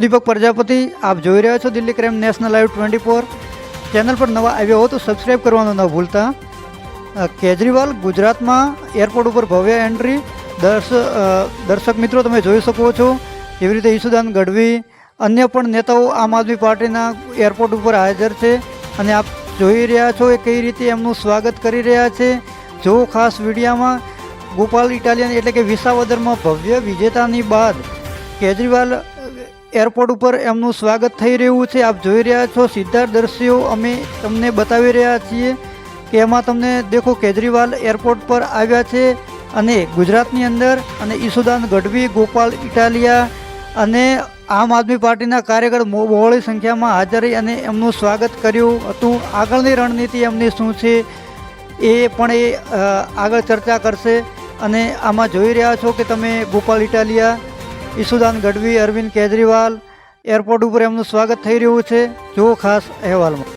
દીપક પ્રજાપતિ, આપ જોઈ રહ્યા છો Delhi crime national live twenty four. Channel પર નવા આવ્યા હો તો સબસ્ક્રાઈબ કરવાનું ન ભૂલતા. કેજરીવાલ ગુજરાતમાં એરપોર્ટ ઉપર ભવ્ય એન્ટ્રી. દર્શ દર્શક મિત્રો, તમે જોઈ શકો છો એવી રીતે ઈશુદાન ગઢવી, અન્ય પણ નેતાઓ આમ આદમી પાર્ટીના એરપોર્ટ ઉપર હાજર છે. અને આપ જોઈ રહ્યા છો એ કઈ રીતે એમનું સ્વાગત કરી રહ્યા છે. જો ખાસ વિડીયામાં ગોપાલ ઇટાલિયન એટલે કે વિસાવદરમાં ભવ્ય વિજેતાની બાદ કેજરીવાલ એરપોર્ટ ઉપર એમનું સ્વાગત થઈ રહ્યું છે. આપ જોઈ રહ્યા છો સીધા દ્રશ્યો અમે તમને બતાવી રહ્યા છીએ કે એમાં તમને દેખો કેજરીવાલ એરપોર્ટ પર આવ્યા છે અને ગુજરાતની અંદર અને ઈસુદાન ગઢવી, ગોપાલ ઇટાલિયા અને આમ આદમી પાર્ટીના કાર્યકર બહોળી સંખ્યામાં હાજર રહી અને એમનું સ્વાગત કર્યું હતું. આગળની રણનીતિ એમની શું છે એ પણ એ આગળ ચર્ચા કરશે. અને આમાં જોઈ રહ્યા છો કે તમે ગોપાલ ઇટાલિયા ઈસુદાન ગઢવી અરવિંદ કેજરીવાલ એરપોર્ટ ઉપર એમનું સ્વાગત થઈ રહ્યું છે. જો ખાસ અહેવાલમાં.